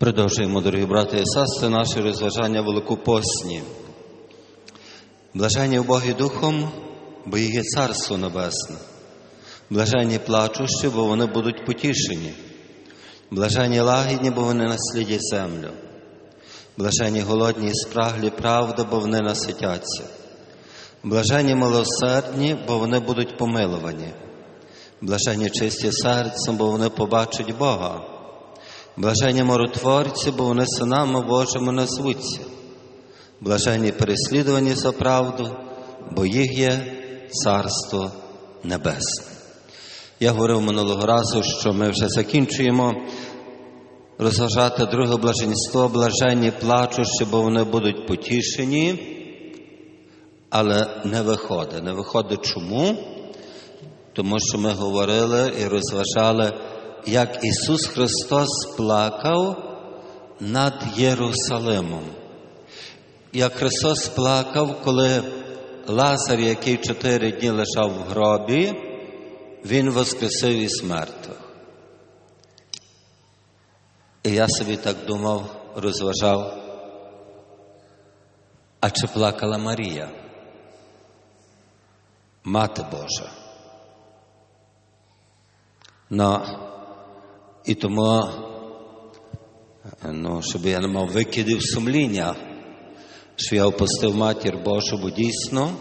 Продовжуємо, дорогі брати і сестри, наше розважання великопосні. Блаженні Боги Духом, бо їх є Царство Небесне. Блаженні плачущі, бо вони будуть потішені. Блаженні лагідні, бо вони наслідять землю. Блаженні голодні і спраглі правди, бо вони наситяться. Блаженні милосердні, бо вони будуть помилувані. Блаженні чисті серцем, бо вони побачать Бога. Блаженні миротворці, бо вони синами Божими назвуться. Блаженні переслідувані за правду, бо їх є Царство Небесне. Я говорив минулого разу, що ми вже закінчуємо розважати друге блаженство, блаженні плачущі, бо вони будуть потішені, але не виходить. Не виходить чому? Тому що ми говорили і розважали, як Ісус Христос плакав над Єрусалимом. Як Христос плакав, коли Лазар, який чотири дні лежав в гробі, Він воскресив із мертвих. І я собі так думав, розважав, а чи плакала Марія, Мати Божа? Ну, і тому, ну, щоб я не мав викидів сумління, що я опустив матір Божу, бо дійсно,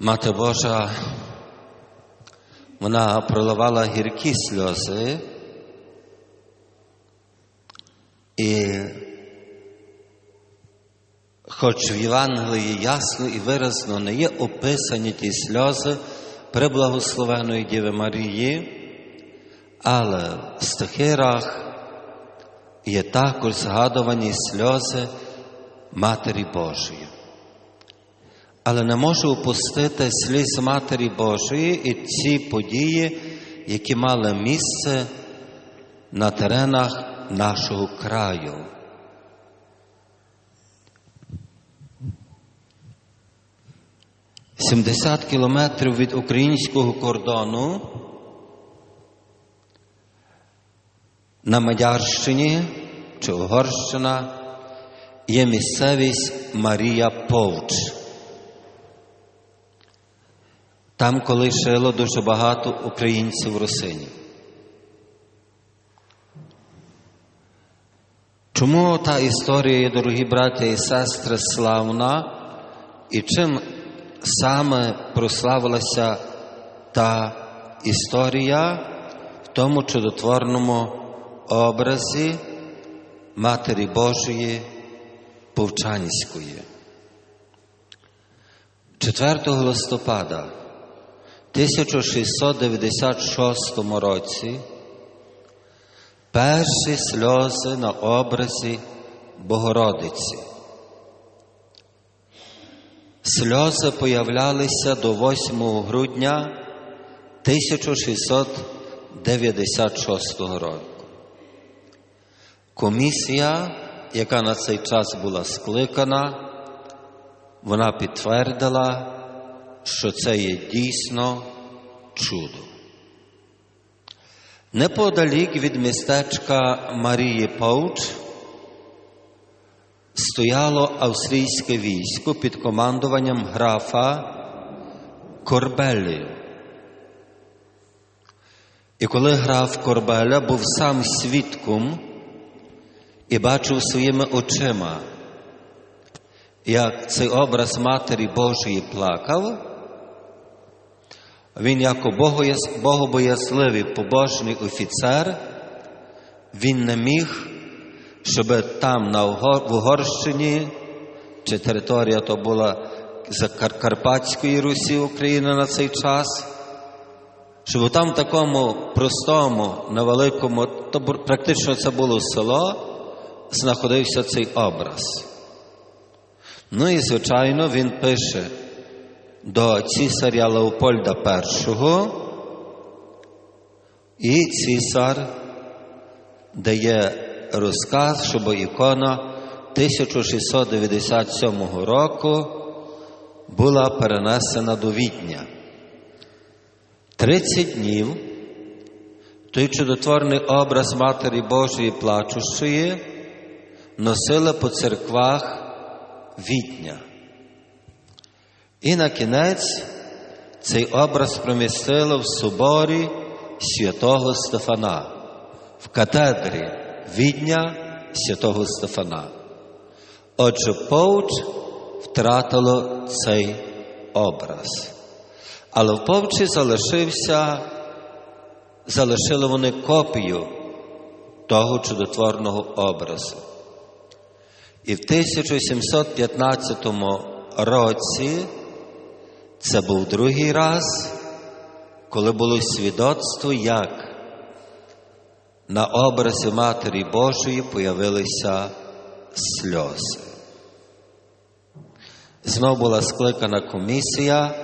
Мати Божа, вона проливала гіркі сльози, і хоч в Євангелії ясно і виразно не є описані ті сльози преблагословеної Діви Марії, але в стихирах є також згадувані сльози Матері Божої. Але не можу опустити сліз Матері Божої і ці події, які мали місце на теренах нашого краю. Сімдесят кілометрів від українського кордону на Мадярщині чи Угорщина є місцевість Марія Повч. Там коли жило дуже багато українців русинів. Чому та історія, дорогі браття і сестри, славна, і чим саме прославилася та історія в тому чудотворному образі Матері Божої Повчанської? 4 листопада 1696 році перші сльози на образі Богородиці. Сльози появлялися до 8 грудня 1696 року. Комісія, яка на цей час була скликана, вона підтвердила, що це є дійсно чудо. Неподалік від містечка Марії Пауч стояло австрійське військо під командуванням графа Корбелі. І коли граф Корбеля був сам свідком і бачив своїми очима, як цей образ Матері Божої плакав, він, як богобоязливий побожний офіцер, він не міг, щоб там, на Угорщині, чи територія то була за Карпатської Русі України на цей час, щоб там в такому простому, невеликому, то практично це було село, знаходився цей образ. Ну і, звичайно, він пише до цісаря Леопольда І, і цісар дає розказ, щоб ікона 1697 року була перенесена до Відня. 30 днів той чудотворний образ Матері Божої плачущої носили по церквах відня. І на кінець цей образ промістили в соборі святого Стефана, в катедрі відня святого Стефана. Отже, Повч втратило цей образ. Але в Повчі залишився, залишили вони копію того чудотворного образу. І в 1715 році це був другий раз, коли було свідоцтво, як на образі Матері Божої появилися сльози. Знов була скликана комісія,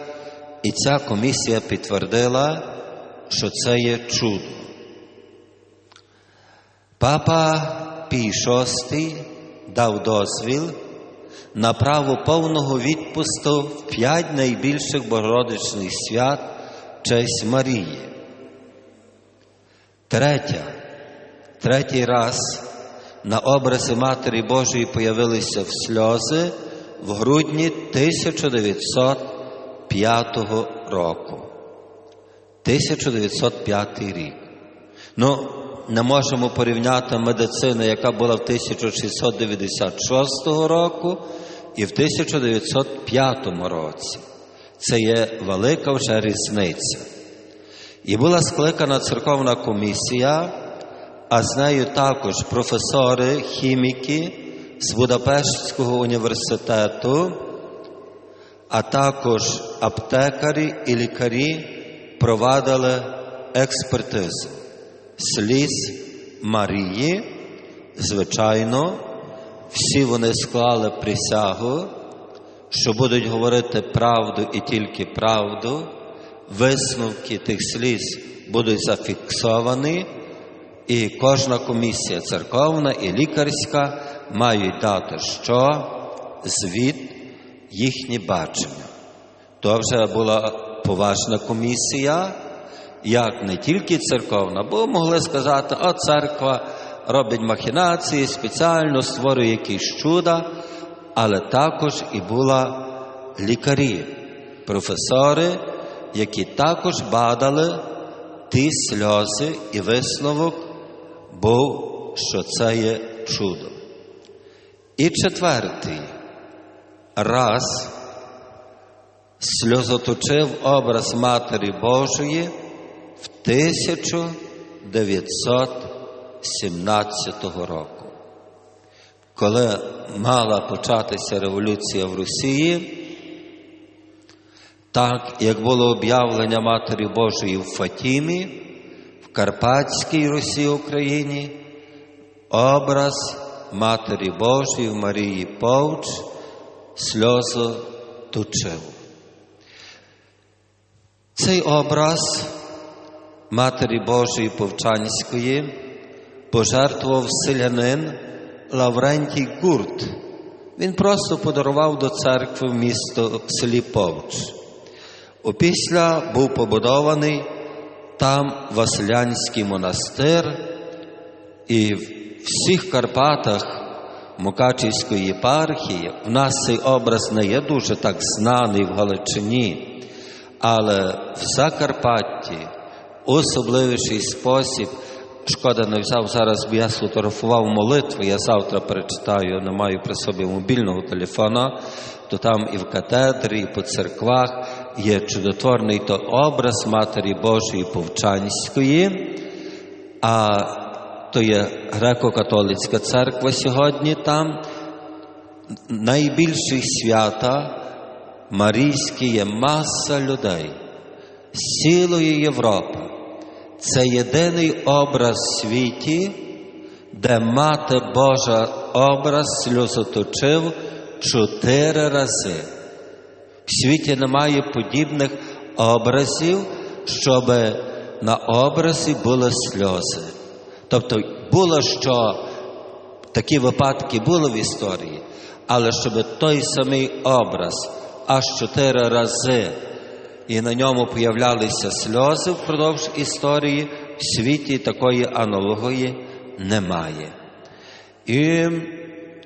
і ця комісія підтвердила, що це є чудо. Папа Пій VI дав дозвіл на право повного відпусту в п'ять найбільших богородичних свят в честь Марії. Третя, третій раз на образі Матері Божої появилися в сльози в грудні 1905 року. 1905 рік. Ну, не можемо порівняти медицину, яка була в 1696 року і в 1905 році. Це є велика вже різниця. І була скликана церковна комісія, а з нею також професори, хіміки з Будапештського університету, а також аптекарі і лікарі провадили експертизу сліз Марії. Звичайно, всі вони склали присягу, що будуть говорити правду і тільки правду. Висновки тих сліз будуть зафіксовані, і кожна комісія церковна і лікарська мають дати що звіт їхнє бачення. То вже була поважна комісія, як не тільки церковна, бо могли сказати, о, церква робить махінації, спеціально створює якісь чуда, але також і була лікарі, професори, які також бадали ті сльози і висновок був, що це є чудо. І четвертий раз сльозоточив образ Матері Божої 1917 року, коли мала початися революція в Росії, так як було об'явлення Матері Божої в Фатімі, в Карпатській Русі Україні, образ Матері Божої в Марії Повч сльозу точив. Цей образ Матері Божої Повчанської пожертвував селянин Лаврентій Гурт. Він просто подарував до церкви в місто в селі Повч. Опісля був побудований там Василянський монастир, і в всіх Карпатах Мукачівської єпархії в нас цей образ не є дуже так знаний в Галичині. Але в Закарпатті особливіший спосіб, шкода не взяв зараз, бо я сфотографував молитву, я завтра перечитаю, не маю при собі мобільного телефона, то там і в катедрі, і по церквах є чудотворний то образ Матері Божої Повчанської, а то є греко-католицька церква сьогодні там. Найбільші свята Марійські є маса людей з цілої Європи. Це єдиний образ в світі, де Мати Божа образ сльозоточив чотири рази. В світі немає подібних образів, щоб на образі були сльози. Тобто було що такі випадки були в історії, але щоб той самий образ аж чотири рази, і на ньому появлялися сльози впродовж історії, в світі такої аналогії немає. І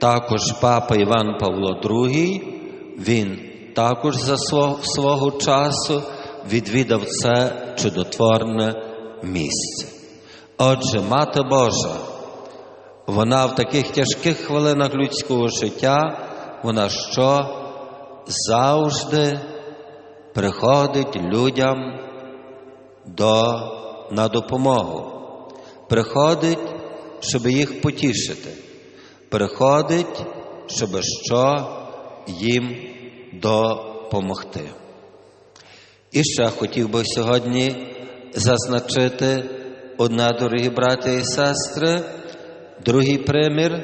також папа Іван Павло II, він також за свого часу відвідав це чудотворне місце. Отже, Мати Божа, вона в таких тяжких хвилинах людського життя, вона що завжди приходить людям до, на допомогу. Приходить, щоб їх потішити. Приходить, щоб що їм допомогти. І ще хотів би сьогодні зазначити одне, дорогі брати і сестри, другий примір.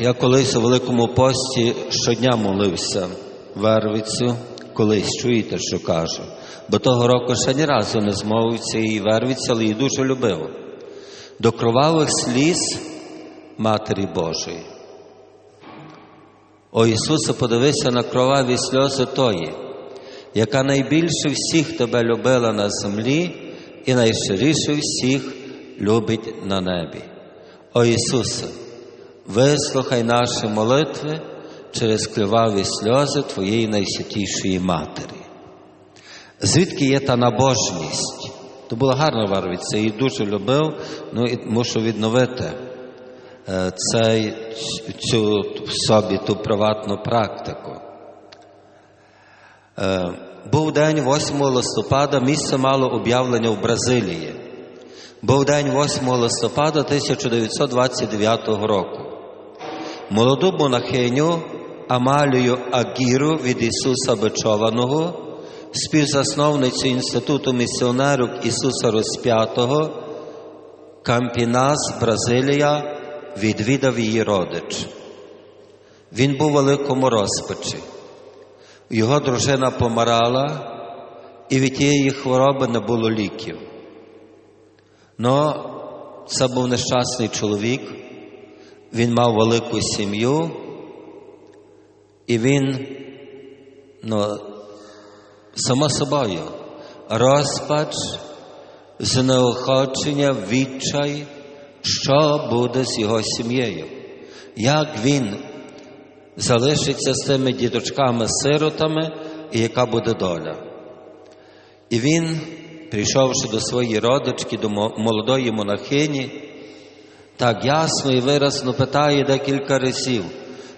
Я колись у Великому пості щодня молився вервицю, колись чуєте, що кажу. Бо того року ще ні разу не змовив цієї вервиці, але її дуже любив. До кровавих сліз Матері Божої. О Ісусе, подивися на кроваві сльози тої, яка найбільше всіх тебе любила на землі і найщиріше всіх любить на небі. О Ісусе, вислухай наші молитви через криваві сльози Твоєї найсвятішої Матері. Звідки є та набожність? То була гарна варвиця, її дуже любив, ну і мушу відновити цей, цю в собі ту приватну практику. Був день 8 листопада, місце мало об'явлення в Бразилії. Був день 8 листопада 1929 року. Молоду монахиню Амалію Агіру від Ісуса Бичованого, співзасновницю Інституту місіонерок Ісуса Розп'ятого, Кампінас, Бразилія, відвідав її родич. Він був у великому розпачі. Його дружина помирала, і від тієї хвороби не було ліків. Но це був нещасний чоловік, він мав велику сім'ю, і він, ну, само собою, розпач, знеохочення, відчай, що буде з його сім'єю, як він залишиться з тими діточками-сиротами і яка буде доля. І він, прийшовши до своєї родички, до молодої монахині, так ясно і виразно питає декілька разів,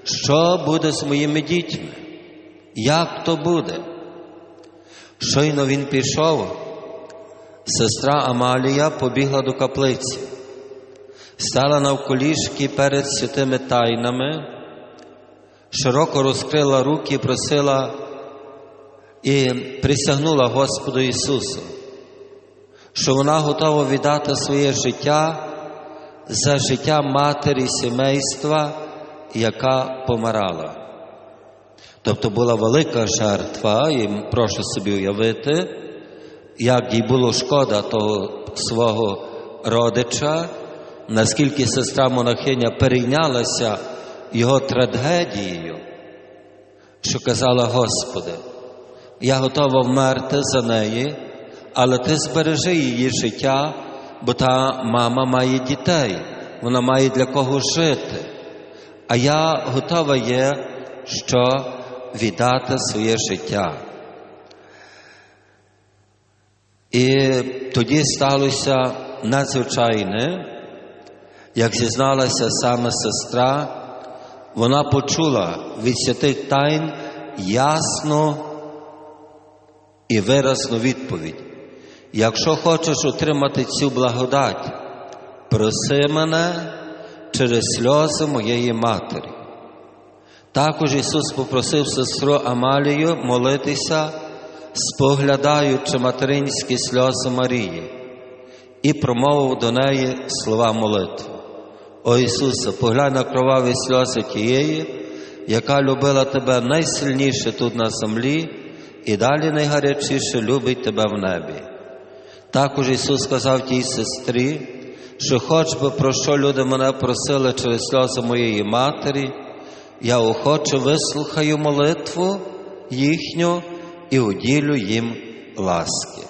що буде з моїми дітьми? Як то буде? Щойно він пішов, сестра Амалія побігла до каплиці, стала навколішки перед святими тайнами, широко розкрила руки і просила і присягнула Господу Ісусу, що вона готова віддати своє життя за життя матері сімейства, яка помирала. Тобто була велика жертва, і прошу собі уявити, як їй було шкода того свого родича, наскільки сестра монахиня перейнялася його трагедією, що казала, Господи, я готова вмерти за неї, але Ти збережи її життя, бо та мама має дітей, вона має для кого жити. А я готова є, що віддати своє життя. І тоді сталося надзвичайне, як зізналася саме сестра, вона почула від святих тайн ясну і виразну відповідь. Якщо хочеш отримати цю благодать, проси мене через сльози моєї матері. Також Ісус попросив сестру Амалію молитися, споглядаючи материнські сльози Марії, і промовив до неї слова молитви. О Ісусе, поглянь на кроваві сльози тієї, яка любила тебе найсильніше тут на землі, і далі найгарячіше любить тебе в небі. Також Ісус сказав тій сестрі, що хоч би про що люди мене просили через сльози моєї матері, я охоче вислухаю молитву їхню і уділю їм ласки.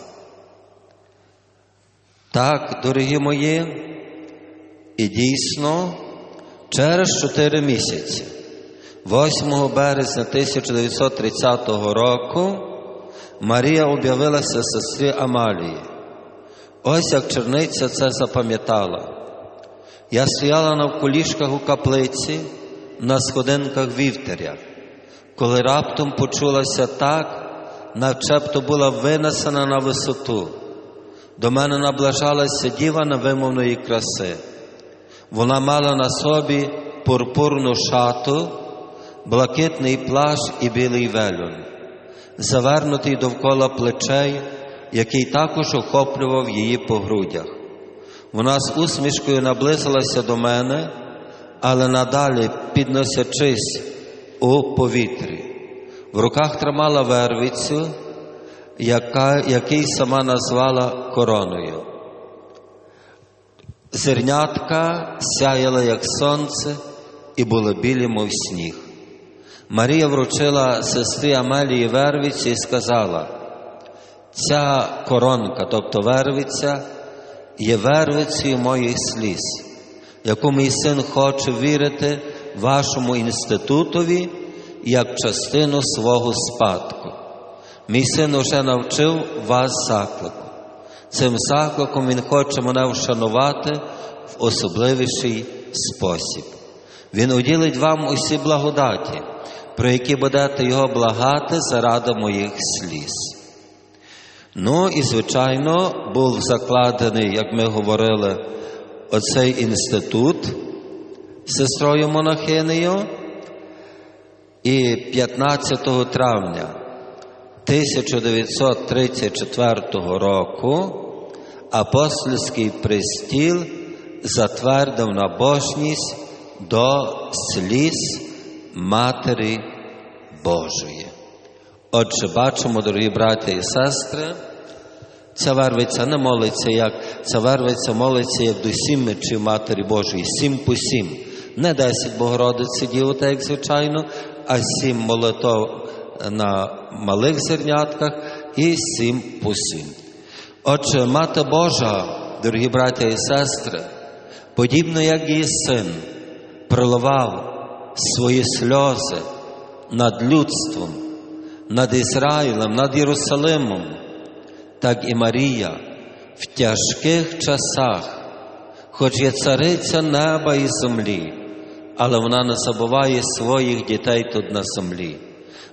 Так, дорогі мої, і дійсно, через чотири місяці, 8 березня 1930 року, Марія об'явилася сестрі Амалії. Ось як черниця це запам'ятала. Я стояла навколішках у каплиці на сходинках вівтаря, коли раптом почулася так, начебто була винесена на висоту. До мене наближалася діва невимовної краси. Вона мала на собі пурпурну шату, блакитний плащ і білий велюн, завернутий довкола плечей, який також охоплював її по грудях. Вона з усмішкою наблизилася до мене, але надалі підносячись у повітрі. В руках тримала вервицю, яка, який сама назвала короною. Зернятка сяяла, як сонце, і були білі, мов сніг. Марія вручила сестрі Амелії вервицю і сказала: ця коронка, тобто вервиця, є вервицею моїх сліз, яку мій син хоче вірити вашому інститутові як частину свого спадку. Мій син уже навчив вас заклику. Цим закликом Він хоче мене вшанувати в особливіший спосіб. Він уділить вам усі благодаті, про які будете його благати заради моїх сліз. Ну і, звичайно, був закладений, як ми говорили, оцей інститут сестрою монахинею. І 15 травня 1934 року апостольський престіл затвердив набожність до сліз Матері Божої. Отже, бачимо, дорогі браття і сестри, ця вервиця не молиться, як ця вервиця молиться як до сімечі Матері Божої, сім по сім. Не десять Богородиці діл, так як звичайно, а сім молитов на малих зернятках і сім по сім. Отже, Мати Божа, дорогі браття і сестри, подібно як її син проливав свої сльози над людством, над Ізраїлем, над Єрусалимом, так і Марія в тяжких часах, хоч є цариця неба і землі, але вона не забуває своїх дітей тут на землі.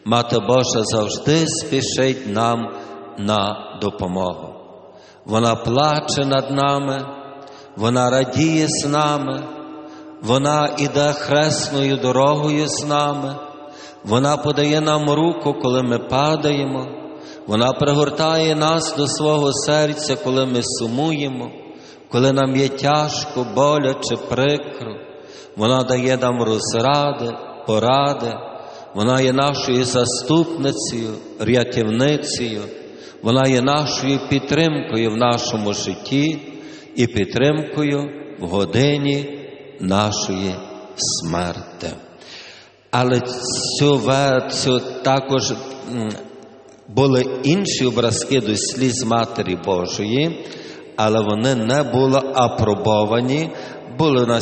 Мати Божа завжди спішить нам на допомогу. Вона плаче над нами, вона радіє з нами, вона іде хресною дорогою з нами, вона подає нам руку, коли ми падаємо, вона пригортає нас до свого серця, коли ми сумуємо, коли нам є тяжко, боляче, прикро. Вона дає нам розради, поради, вона є нашою заступницею, рятівницею, вона є нашою підтримкою в нашому житті і підтримкою в годині нашої смерти. Але цю, цю також були інші образки до сліз Матері Божої, але вони не були апробовані. Були на,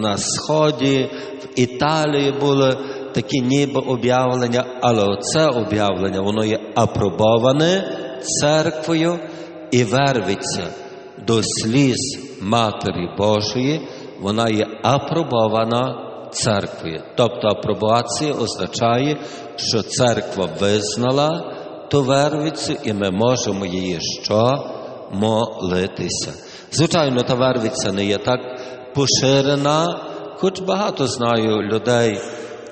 на Сході, в Італії були такі ніби об'явлення, але оце об'явлення, воно є апробоване церквою і вервиться до сліз Матері Божої, вона є апробована церквою. Тобто апробація означає, що церква визнала ту вервицю, і ми можемо її що молитися. Звичайно, та вервиця не є так поширена, хоч багато знаю людей,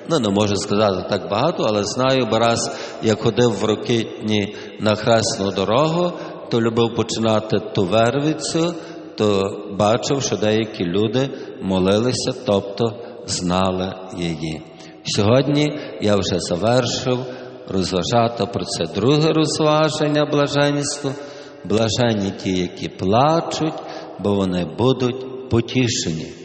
ну не можу сказати так багато, але знаю, бо раз як ходив в Рокитні на хресну дорогу, то любив починати ту вервицю, то бачив, що деякі люди молилися, тобто знали її. Сьогодні я вже завершив розважати про це друге розваження блаженства. Блаженні ті, які плачуть, бо вони будуть потішені.